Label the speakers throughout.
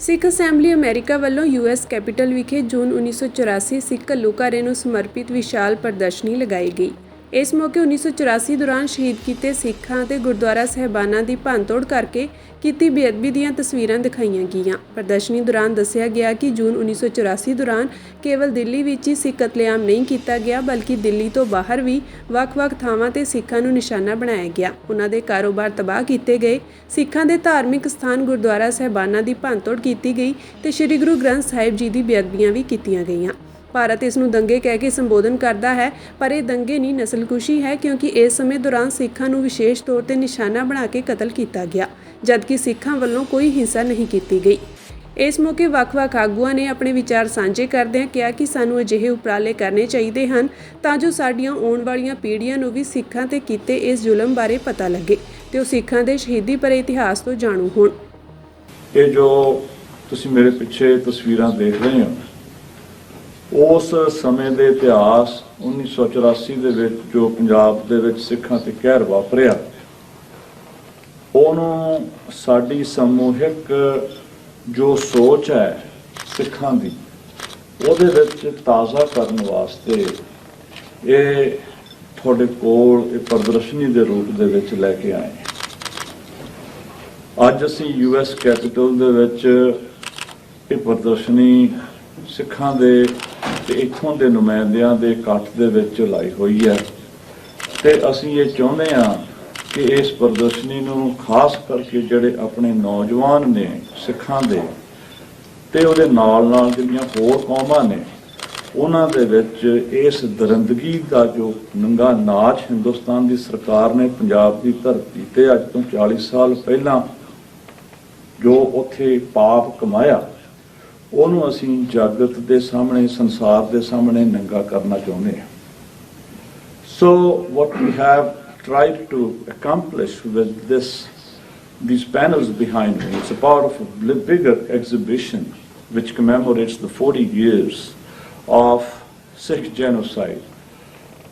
Speaker 1: ਸਿੱਖ assembly America ਵੱਲੋਂ US Capitol ਵਿਖੇ ਜੂਨ 1984 ਸਿੱਖ ਘੱਲੂਘਾਰੇ ਨੂੰ ਸਮਰਪਿਤ ਵਿਸ਼ਾਲ ਪ੍ਰਦਰਸ਼ਨੀ ਲਗਾਈ ਗਈ। ਇਸ ਮੌਕੇ 1984 ਦੌਰਾਨ ਸ਼ਹੀਦ ਕੀਤੇ ਸਿੱਖਾਂ ਅਤੇ ਗੁਰਦੁਆਰਾ ਸਹਿਬਾਨਾਂ ਦੀ ਭੰਨਤੋੜ ਕਰਕੇ ਕੀਤੀ ਬੇਅਦਬੀ ਦੀਆਂ ਤਸਵੀਰਾਂ ਦਿਖਾਈਆਂ ਗਈਆਂ। ਪ੍ਰਦਰਸ਼ਨੀ ਦੌਰਾਨ ਦੱਸਿਆ ਗਿਆ ਕਿ ਜੂਨ 1984 ਦੌਰਾਨ ਕੇਵਲ ਦਿੱਲੀ ਵਿੱਚ ਹੀ ਸਿੱਖ ਕਤਲੇਆਮ ਨਹੀਂ ਕੀਤਾ ਗਿਆ, ਬਲਕਿ ਦਿੱਲੀ ਤੋਂ ਬਾਹਰ ਵੀ ਵੱਖ-ਵੱਖ ਥਾਵਾਂ ਤੇ ਸਿੱਖਾਂ ਨੂੰ ਨਿਸ਼ਾਨਾ ਬਣਾਇਆ ਗਿਆ। ਉਹਨਾਂ ਦੇ ਕਾਰੋਬਾਰ ਤਬਾਹ ਕੀਤੇ ਗਏ। ਸਿੱਖਾਂ ਦੇ ਧਾਰਮਿਕ ਸਥਾਨ ਗੁਰਦੁਆਰਾ ਸਹਿਬਾਨਾਂ ਦੀ ਭੰਨਤੋੜ ਕੀਤੀ ਗਈ ਤੇ ਸ੍ਰੀ ਗੁਰੂ ਗ੍ਰੰਥ ਸਾਹਿਬ ਜੀ ਦੀ ਬੇਅਦਬੀਆਂ ਵੀ ਕੀਤੀਆਂ ਗਈਆਂ। ਭਾਰਤ ਇਸ ਨੂੰ ਦੰਗੇ ਕਹਿ ਕੇ ਸੰਬੋਧਨ ਕਰਦਾ ਹੈ, ਪਰ ਇਹ ਦੰਗੇ ਨਹੀਂ ਨਸਲਕੁਸ਼ੀ ਹੈ, ਕਿਉਂਕਿ ਇਸ ਸਮੇਂ ਦੌਰਾਨ ਸਿੱਖਾਂ ਨੂੰ ਵਿਸ਼ੇਸ਼ ਤੌਰ ਤੇ ਨਿਸ਼ਾਨਾ ਬਣਾ ਕੇ ਕਤਲ ਕੀਤਾ ਗਿਆ, ਜਦਕਿ ਸਿੱਖਾਂ ਵੱਲੋਂ ਕੋਈ ਹਿੰਸਾ ਨਹੀਂ ਕੀਤੀ ਗਈ। ਇਸ ਮੌਕੇ ਵੱਖ-ਵੱਖ ਆਗੂਆਂ ਨੇ ਆਪਣੇ ਵਿਚਾਰ ਸਾਂਝੇ ਕਰਦਿਆਂ ਕਿਹਾ ਕਿ ਸਾਨੂੰ ਅਜਿਹੇ ਉਪਰਾਲੇ ਕਰਨੇ ਚਾਹੀਦੇ ਹਨ, ਤਾਂ ਜੋ ਸਾਡੀਆਂ ਆਉਣ ਵਾਲੀਆਂ ਪੀੜ੍ਹੀਆਂ ਨੂੰ ਵੀ ਸਿੱਖਾਂ ਤੇ ਕੀਤੇ ਇਸ ਜ਼ੁਲਮ ਬਾਰੇ ਪਤਾ ਲੱਗੇ ਤੇ ਉਹ ਸਿੱਖਾਂ ਦੇ ਸ਼ਹੀਦੀ ਭਰੇ ਇਤਿਹਾਸ ਤੋਂ ਜਾਣੂ ਹੋਣ।
Speaker 2: ਇਹ ਜੋ ਤੁਸੀਂ ਮੇਰੇ ਪਿੱਛੇ ਤਸਵੀਰਾਂ ਦੇਖ ਰਹੇ ਹੋ ਉਸ ਸਮੇਂ ਦੇ ਇਤਿਹਾਸ 1984 ਦੇ ਵਿੱਚ ਜੋ ਪੰਜਾਬ ਦੇ ਵਿੱਚ ਸਿੱਖਾਂ ਤੇ ਕਹਿਰ ਵਾਪਰਿਆ, ਉਹਨੂੰ ਸਾਡੀ ਸਮੂਹਿਕ ਜੋ ਸੋਚ ਹੈ ਸਿੱਖਾਂ ਦੀ, ਉਹਦੇ ਵਿੱਚ ਤਾਜ਼ਾ ਕਰਨ ਵਾਸਤੇ ਇਹ ਤੁਹਾਡੇ ਕੋਲ ਇਹ ਪ੍ਰਦਰਸ਼ਨੀ ਦੇ ਰੂਪ ਦੇ ਵਿੱਚ ਲੈ ਕੇ ਆਏ ਅੱਜ ਅਸੀਂ ਯੂਐਸ ਕੈਪੀਟਲ ਦੇ ਵਿੱਚ ਇਹ ਪ੍ਰਦਰਸ਼ਨੀ ਸਿੱਖਾਂ ਦੇ ਤੇ ਇੱਥੋਂ ਦੇ ਨੁਮਾਇੰਦਿਆਂ ਦੇ ਇਕੱਠ ਦੇ ਵਿੱਚ ਲਾਈ ਹੋਈ ਹੈ। ਤੇ ਅਸੀਂ ਇਹ ਚਾਹੁੰਦੇ ਹਾਂ ਕਿ ਇਸ ਪ੍ਰਦਰਸ਼ਨੀ ਨੂੰ ਖਾਸ ਕਰਕੇ ਜਿਹੜੇ ਆਪਣੇ ਨੌਜਵਾਨ ਨੇ, ਸਿੱਖਾਂ ਦੇ, ਤੇ ਉਹਦੇ ਨਾਲ ਨਾਲ ਜਿਹੜੀਆਂ ਹੋਰ ਕੌਮਾਂ ਨੇ, ਉਹਨਾਂ ਦੇ ਵਿੱਚ ਇਸ ਦਰਿੰਦਗੀ ਦਾ ਜੋ ਨੰਗਾ ਨਾਚ ਹਿੰਦੁਸਤਾਨ ਦੀ ਸਰਕਾਰ ਨੇ ਪੰਜਾਬ ਦੀ ਧਰਤੀ ਤੇ ਅੱਜ ਤੋਂ 40 ਸਾਲ ਪਹਿਲਾਂ ਜੋ ਉੱਥੇ ਪਾਪ ਕਮਾਇਆ ਉਹਨੂੰ ਅਸੀਂ ਜਗਤ ਦੇ ਸਾਹਮਣੇ ਸੰਸਾਰ ਦੇ ਸਾਹਮਣੇ ਨੰਗਾ ਕਰਨਾ ਚਾਹੁੰਦੇ ਹਾਂ So what we have tried to accomplish with this, these panels behind me, it's a part of a li- bigger exhibition which commemorates the 40 years of Sikh genocide.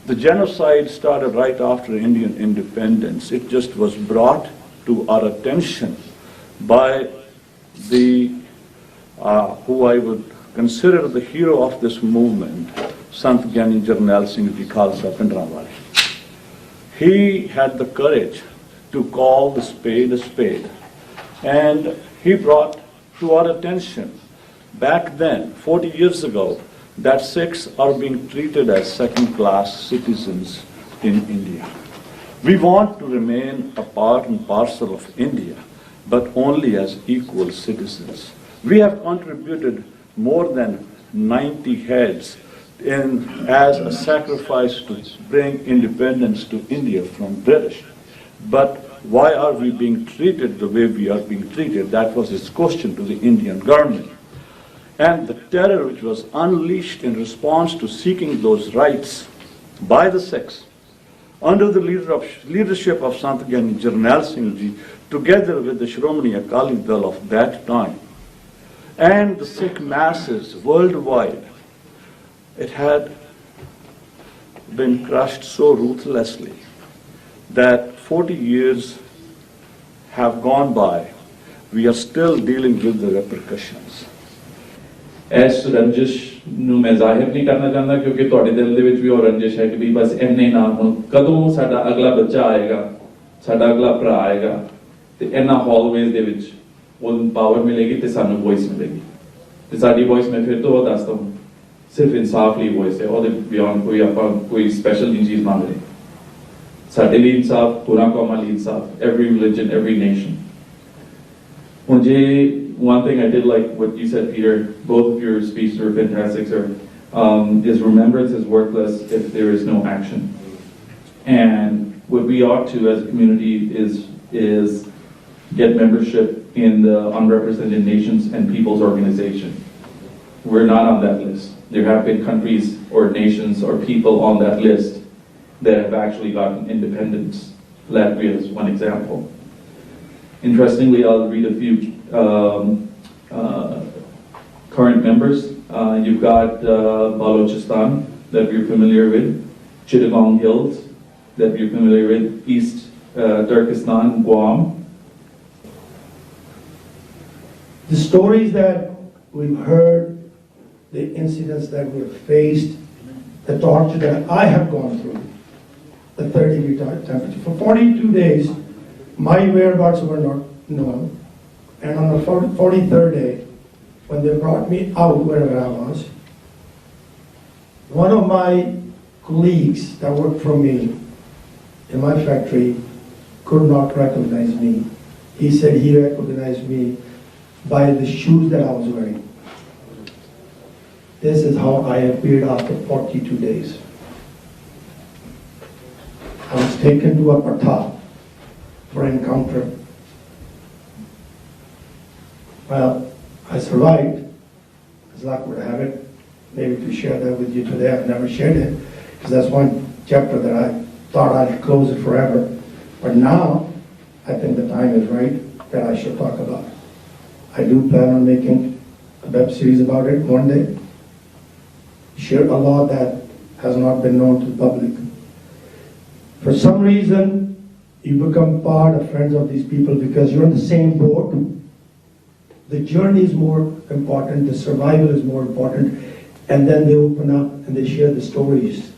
Speaker 2: The genocide started right after Indian independence. It just was brought to our attention by the uh, who I would consider the hero of this movement, Sant Gyani Jarnail Singh Ji Khalsa Pindramwali. He had the courage to call the spade a spade. And he brought to our attention back then, 40 years ago, that Sikhs are being treated as second class citizens in India. We want to remain a part and parcel of India, but only as equal citizens. We have contributed more than 90 heads in, as a sacrifice to bring independence to India from British. But why are we being treated the way we are being treated? That was his question to the Indian government. And the terror which was unleashed in response to seeking those rights by the Sikhs, under the leadership of Sant Gyani Jarnail Singh Ji, together with the Shromani Akali Dal of that time, and the Sikh masses worldwide, it had been crushed so ruthlessly that 40 years have gone by. We are still dealing with the repercussions.
Speaker 3: ਇਸ ਰੰਜਿਸ਼ ਨੂੰ ਮੈਂ ਜ਼ਾਹਿਰ ਨਹੀਂ ਕਰਨਾ ਚਾਹੁੰਦਾ ਕਿਉਂਕਿ ਤੁਹਾਡੇ ਦਿਲ ਦੇ ਵਿੱਚ ਵੀ ਉਹ ਰੰਜਿਸ਼ ਹੈ ਕਿ ਵੀ ਬਸ ਇੰਨੇ ਨਾ ਹੁਣ ਕਦੋਂ ਸਾਡਾ ਅਗਲਾ ਬੱਚਾ ਆਏਗਾ ਸਾਡਾ ਅਗਲਾ ਭਰਾ ਆਏਗਾ ਤੇ ਇਹਨਾਂ ਹਾਲਵੇਜ਼ ਦੇ ਵਿੱਚ ਉਹ ਪਾਵਰ ਮਿਲੇਗੀ ਤੇ ਸਾਨੂੰ ਵੌਇਸ ਮਿਲੇਗੀ ਤੇ ਸਾਡੀ ਵੌਇਸ ਮੈਂ ਫਿਰ ਤੋਂ ਉਹ ਦੱਸਦਾ ਹਾਂ ਸਿਰਫ ਇਨਸਾਫ ਲਈ ਵੌਇਸ ਹੈ ਉਹਦੇ ਬਿਯੋਂਡ ਕੋਈ ਆਪਾਂ ਕੋਈ ਸਪੈਸ਼ਲ ਨਹੀਂ ਚੀਜ਼ ਮੰਗ ਰਹੇ ਸਾਡੇ ਲਈ ਇਨਸਾਫ ਪੂਰਾ ਕੌਮਾਂ ਲਈ ਇਨਸਾਫ ਐਵਰੀ ਰਿਲੀਜਨ ਐਵਰੀ ਨੇਸ਼ਨ ਹੁਣ ਜੇ one thing I did like what you said, Peter. Both of your speeches were fantastic, sir. Um, is remembrance is worthless if there is no action. And what we ought to, as a community, is is get membership in the unrepresented nations and peoples organization. We're not on that list. There have been countries or nations or people on that list that have actually gotten independence. Latvia is one example. Interestingly, I'll read a few um, uh, current members. Uh, you've got uh, Balochistan, that we're familiar with, Chittagong Hills, that we're familiar with, East uh, Turkestan, Guam.
Speaker 4: The stories that we've heard, the incidents that we have faced, the torture that I have gone through, the 30 degree temperature. For 42 days, my whereabouts were not known. And on the 43rd day, when they brought me out wherever I was, one of my colleagues that worked for me in my factory could not recognize me. He said he recognized me by the shoes that I was wearing. This is how I appeared after 42 days. I was taken to a patah for encounter. Well, I survived, as luck would have it, maybe to share that with you today. I've never shared it, because that's one chapter that I thought I'd close it forever. But now, I think the time is right that I should talk about it. I do plan on making a web series about it one day. Share a law that has not been known to the public. For some reason, you become part of friends of these people because you're on the same boat. The journey is more important, the survival is more important, and then they open up and they share the stories